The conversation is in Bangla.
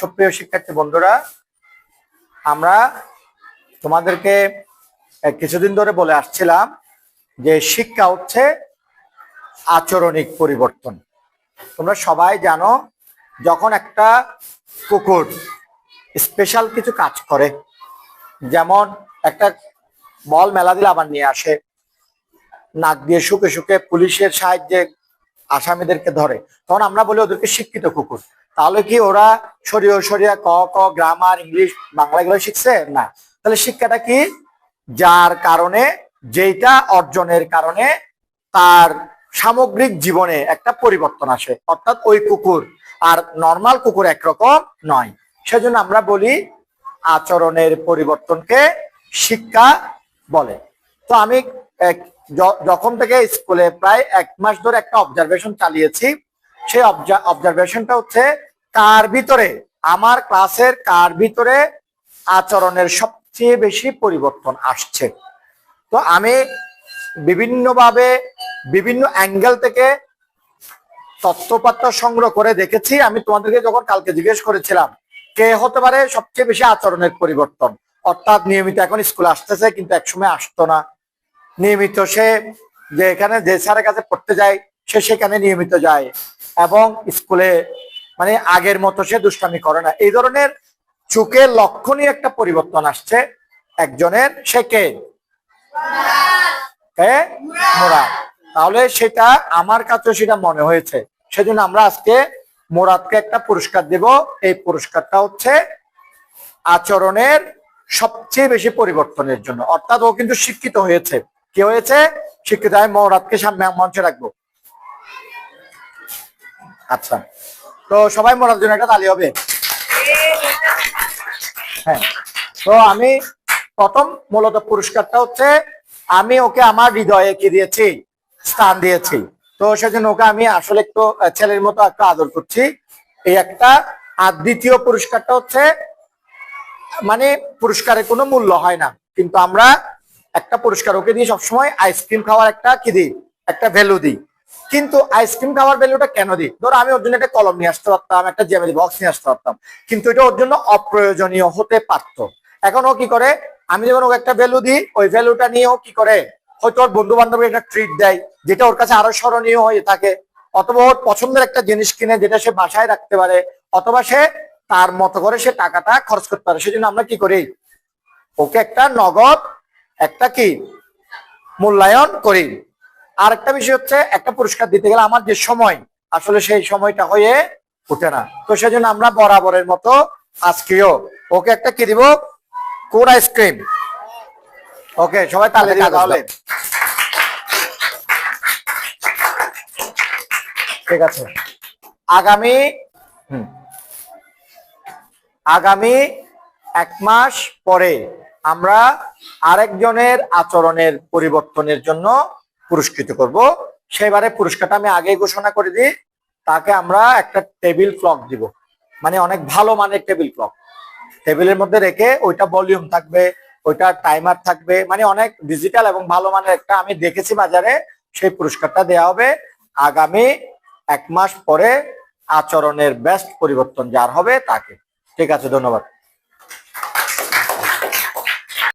সুপ্রিয় শিক্ষার্থী বন্ধুরা, আমরা তোমাদেরকে কিছুদিন ধরে বলে আসছিলাম যে শিক্ষা হচ্ছে আচরণিক পরিবর্তন। তোমরা সবাই জানো, যখন একটা কুকুর স্পেশাল কিছু কাজ করে, যেমন একটা বল মেলা দিলে আবার নিয়ে আসে, নাক দিয়ে শুকে শুকে পুলিশের সাহায্যে আসামিদেরকে ধরে, তখন আমরা বলি ওদেরকে শিক্ষিত কুকুর। তাহলে কি ওরা সরিয় সরিয়া ক ক গ্রামার ইংলিশ বাংলা এগুলো শিখছে? না। তাহলে শিক্ষাটা কি? যার কারণে যেটা অর্জনের কারণে তার সামগ্রিক জীবনে একটা পরিবর্তন আসে, অর্থাৎ ওই কুকুর। আর নর্মাল কুকুর একরকম নয়। সেজন্য আমরা বলি আচরণের পরিবর্তনকে শিক্ষা বলে। তো আমি যখন থেকে স্কুলে প্রায় এক মাস ধরে একটা অবজারভেশন চালিয়েছি সেই অবজারভেশনটা হচ্ছে কার ভিতরে? আমার ক্লাসের কার ভিতরে আচরণের সবচেয়ে বেশি পরিবর্তন আসছে? তো আমি বিভিন্নভাবে বিভিন্ন অ্যাঙ্গেল থেকে তথ্যপাত্র সংগ্রহ করে দেখেছি। আমি তোমাদেরকে যখন কালকে জিজ্ঞেস করেছিলাম, কে হতে পারে সবচেয়ে বেশি আচরণের পরিবর্তন? অর্থাৎ নিয়মিত এখন স্কুল আসতেছে, কিন্তু একসময় আসতো না। নিয়মিত সে যে এখানে যে স্যারের কাছে পড়তে যায়, সে সেখানে নিয়মিত যায়। এবং স্কুলে মানে আগের মতো সে দুষ্টামি করে না। এই ধরনের চোখের লক্ষণীয় একটা পরিবর্তন আসছে একজনের, সে কে? মোরাদ। তাহলে সেটা আমার কাছে সেটা মনে হয়েছে। সেজন্য আমরা আজকে মোরাদকে একটা পুরস্কার দেব। এই পুরস্কারটা হচ্ছে আচরণের সবচেয়ে বেশি পরিবর্তনের জন্য। অর্থাৎ ও কিন্তু শিক্ষিত হয়েছে। কি হয়েছে? শিক্ষিত আমি মোরাদকে সামনে মঞ্চে রাখব। আচ্ছা। তো সবাই মোরাদ জন্য একটা তালি হবে। হ্যাঁ। তো আমি প্রথম মূলত পুরস্কারটা হচ্ছে আমি ওকে আমার হৃদয়ে কি দিয়েছি? স্থান দিয়েছি। তো সেজন্য ওকে আমি আসলে একটু ছেলের মতো একটু আদর করছি। এই একটা। আর দ্বিতীয় পুরস্কারটা হচ্ছে মানে পুরস্কারের কোনো মূল্য হয় না। কিন্তু আমরা একটা পুরস্কার ওকে দিয়ে সবসময় আইসক্রিম খাওয়ার একটা কি দিই? একটা ভ্যালু দিই। কিন্তু আইসক্রিম খাওয়ার ভ্যালুটা কেন দিই? ধরো আমি ওর জন্য একটা কলম নিয়ে আসতে পারতাম, একটা জ্যামিতি বক্স নিয়ে আসতে পারতাম, কিন্তু এটা ওর জন্য অপ্রয়োজনীয় হতে পারতো। এখন ও কি করে? আমি যখন ওকে একটা ভ্যালু দিই, ওই ভ্যালুটা নিয়ে ও কি করে? হয়তো ওর বন্ধু বান্ধবের একটা ট্রিট দেয়, যেটা ওর কাছে আরও স্মরণীয় হয়ে থাকে, অথবা ওর পছন্দের একটা জিনিস কিনে যেটা সে বাসায় রাখতে পারে, অথবা সে তার মতো করে সে টাকাটা খরচ করতে পারে। সেজন্য আমরা কি করি? ওকে একটা নগদ, একটা কি? মূল্যায়ন করি। আর একটা বিষয় হচ্ছে একটা পুরস্কার দিতে গেলে আমার যে সময় আসলে সেই সময়টা হয়ে ওঠে না। তো সেজন্য আমরা বরাবরের মতো আজকেও ওকে একটা কি দিব? কোন আইসক্রিম ওকে সবাই তালে তাহলে। ঠিক আছে। আগামী হুম। আগামী এক মাস পরে আমরা আরেকজনের আচরণের পরিবর্তনের জন্য পুরস্কৃত করব। সেবারে পুরস্কারটা আমি আগে ঘোষণা করে দিই। তাকে আমরা একটা টেবিল ক্লক দিব। মানে অনেক ভালো মানের টেবিল ক্লক। টেবিলের মধ্যে রেখে ওইটা ভলিউম থাকবে, ওইটা টাইমার থাকবে। মানে অনেক ডিজিটাল এবং ভালো মানের একটা আমি দেখেছি বাজারে, সেই পুরস্কারটা দেওয়া হবে আগামী এক মাস পরে আচরণের বেস্ট পরিবর্তন যার হবে তাকে। ঠিক আছে, ধন্যবাদ।